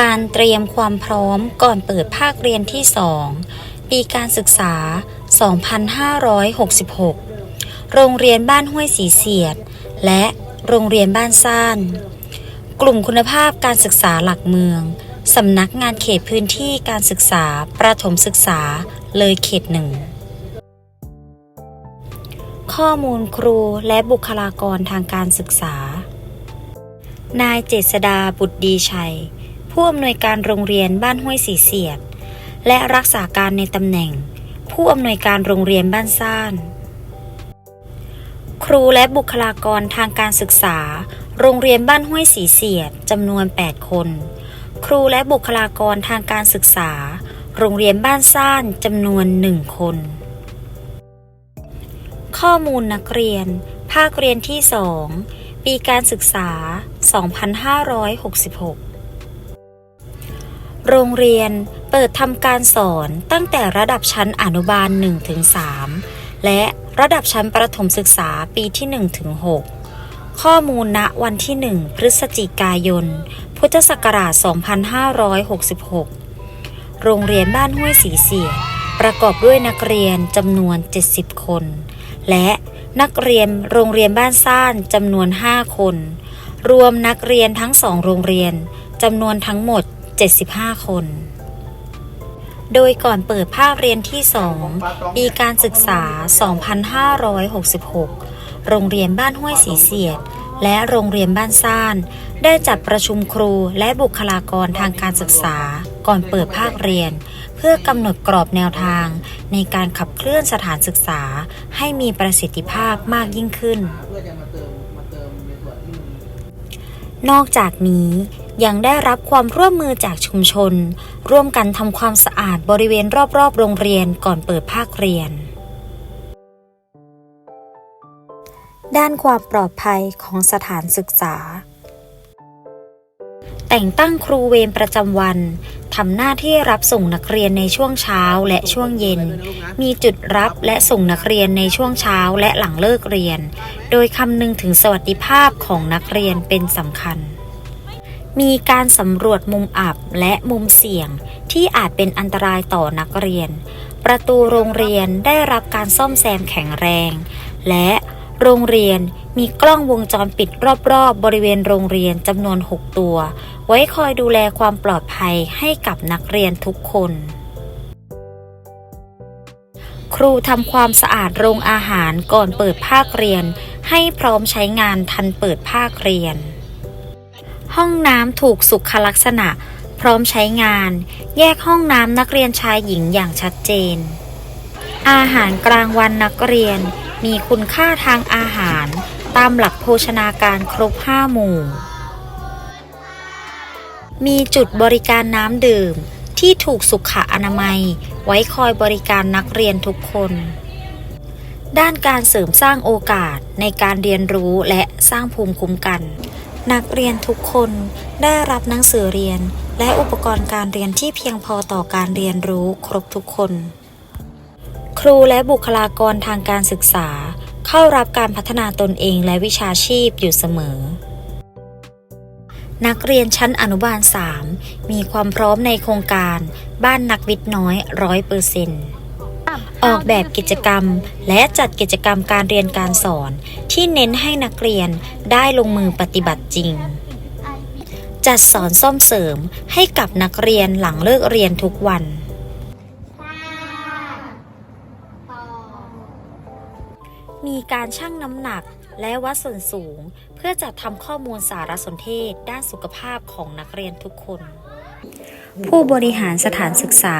การเตรียมความพร้อมก่อนเปิดภาคเรียนที่ 2 ปีการศึกษา 2566 โรงเรียนบ้านห้วยสีเสียด และโรงเรียนบ้านซ่าน กลุ่มคุณภาพการศึกษาหลักเมือง สำนักงานเขตพื้นที่การศึกษาประถมศึกษาเลยเขตหนึ่ง ข้อมูลครูและบุคลากรทางการศึกษา นายเจษดาบุตรดีชัย ผู้อำนวยการโรงเรียนบ้านห้วยสีเสียด และรักษาการในตำแหน่ง ผู้อำนวยการโรงเรียนบ้านซ่าน ครูและบุคลากรทางการศึกษา โรงเรียนบ้านห้วยสีเสียดจำนวน 8 คน ครูและบุคลากรทางการศึกษา โรงเรียนบ้านซ่านจำนวน 1 คน ข้อมูลนักเรียน ภาคเรียนที่ 2 ปีการศึกษา 2566 โรงเรียนเปิดทำการสอนตั้งแต่ระดับชั้นอนุบาล 1-3 และระดับชั้นประถมศึกษาปีที่ 1-6 ข้อมูลณวันที่ 1 พฤศจิกายน พุทธศักราช 2566 โรงเรียนบ้านห้วยสีเสียประกอบด้วยนักเรียนจำนวน 70 คน และนักเรียนโรงเรียนบ้านซ่านจำนวน 5 คน รวมนักเรียนทั้งสองโรงเรียนจำนวนทั้งหมด 75 คน โดยก่อนเปิดภาคเรียนที่ 2 ปีการศึกษา 2566 โรงเรียนบ้านห้วยสีเสียด และโรงเรียนบ้านซ่าน ได้จัดประชุมครูและบุคลากรทางการศึกษาก่อนเปิดภาคเรียน เพื่อกำหนดกรอบแนวทาง ในการขับเคลื่อนสถานศึกษาให้มีประสิทธิภาพมากยิ่งขึ้น นอกจากนี้ยังได้รับความร่วมมือจากชุมชน ร่วมกันทำความสะอาดบริเวณรอบๆ โรงเรียนก่อนเปิดภาคเรียน ด้านความปลอดภัยของสถานศึกษา แต่งตั้งครูเวรประจำวัน ทำหน้าที่รับส่งนักเรียนในช่วงเช้าและช่วงเย็น มีจุดรับและส่งนักเรียนในช่วงเช้าและหลังเลิกเรียน โดยคำนึงถึงสวัสดิภาพของนักเรียนเป็นสำคัญ มีการสำรวจมุมอับและมุมเสี่ยงที่อาจเป็นอันตรายต่อนักเรียน ประตูโรงเรียนได้รับการซ่อมแซมแข็งแรง และ โรงเรียนมีกล้องวงจรปิดรอบๆบริเวณโรงเรียนจำนวน 6 ตัว ไว้คอยดูแลความปลอดภัยให้กับนักเรียนทุกคน ครูทำความสะอาดโรงอาหารก่อนเปิดภาคเรียน ให้พร้อมใช้งานทันเปิดภาคเรียน ห้องน้ำถูกสุขลักษณะ พร้อมใช้งาน แยกห้องน้ำนักเรียนชายหญิงอย่างชัดเจน อาหารกลางวันนักเรียน มีคุณค่าทางอาหาร ตามหลักโภชนาการครบ 5 หมู่ มีจุดบริการน้ำดื่ม ที่ถูกสุขอนามัย ไว้คอยบริการนักเรียนทุกคน ด้านการเสริมสร้างโอกาสในการเรียนรู้และสร้างภูมิคุ้มกัน นักเรียนทุกคนได้รับหนังสือเรียน และอุปกรณ์การเรียนที่เพียงพอต่อการเรียนรู้ครบทุกคน ครูและบุคลากรทางการศึกษา เข้ารับการพัฒนาตนเองและวิชาชีพอยู่เสมอ นักเรียนชั้นอนุบาล 3 มีความพร้อมในโครงการบ้านนักวิทย์น้อยร้อยเปอร์เซ็นต์ออกแบบกิจกรรมและจัดกิจกรรมการเรียนการสอน ที่เน้นให้นักเรียนได้ลงมือปฏิบัติจริง จัดสอนซ่อมเสริมให้กับนักเรียนหลังเลิกเรียนทุกวัน การชั่งน้ำหนักและวัดส่วนสูง เพื่อจัดทำข้อมูลสารสนเทศ ด้านสุขภาพของนักเรียนทุกคน ผู้บริหารสถานศึกษา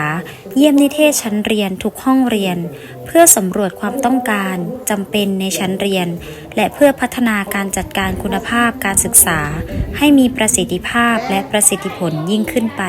เยี่ยมนิเทศชั้นเรียนทุกห้องเรียน เพื่อสำรวจความต้องการจำเป็นในชั้นเรียน และเพื่อพัฒนาการจัดการคุณภาพการศึกษา ให้มีประสิทธิภาพและประสิทธิผลยิ่งขึ้นไป